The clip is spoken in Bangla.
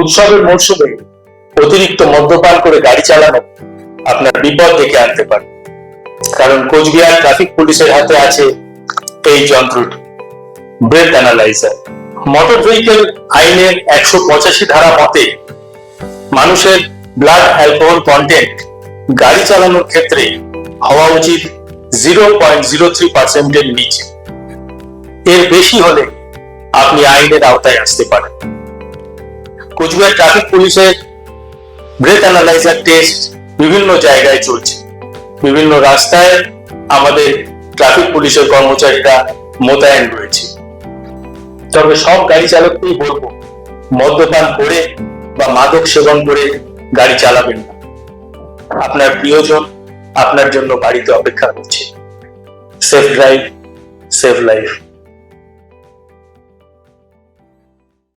উৎসবের মরশুমে অতিরিক্ত মদ্যপান করে গাড়ি চালানো আপনার বিপদ ডেকে আনতে পারে। কারণ কোচবিহার ট্রাফিক পুলিশের হাতে আছে এই যন্ত্রটি। ব্রেক অ্যানালাইজার মোটর ভেহিকেল আইনের একশো পঁচাশি ধারা মতে মানুষের ব্লাড অ্যালকোহল কন্টেন্ট গাড়ি চালানোর ক্ষেত্রে হওয়া উচিত জিরো পয়েন্ট জিরো থ্রি পার্সেন্টের নিচে। এর বেশি হলে আপনি আইনের আওতায় আসতে পারেন। কোচবিহার ট্রাফিক পুলিশের ব্রেথ অ্যানালাইজার টেস্ট বিভিন্ন জায়গায় চলছে। বিভিন্ন রাস্তায় আমাদের ট্রাফিক পুলিশের কর্মচারীরা মোতায়েন রয়েছে। তবে সব গাড়ি চালককেই বলব, মদ্যপান করে বা মাদক সেবন করে গাড়ি চালাবেন না। আপনার প্রিয়জন আপনার জন্য বাড়িতে অপেক্ষা করছে। Safe drive save life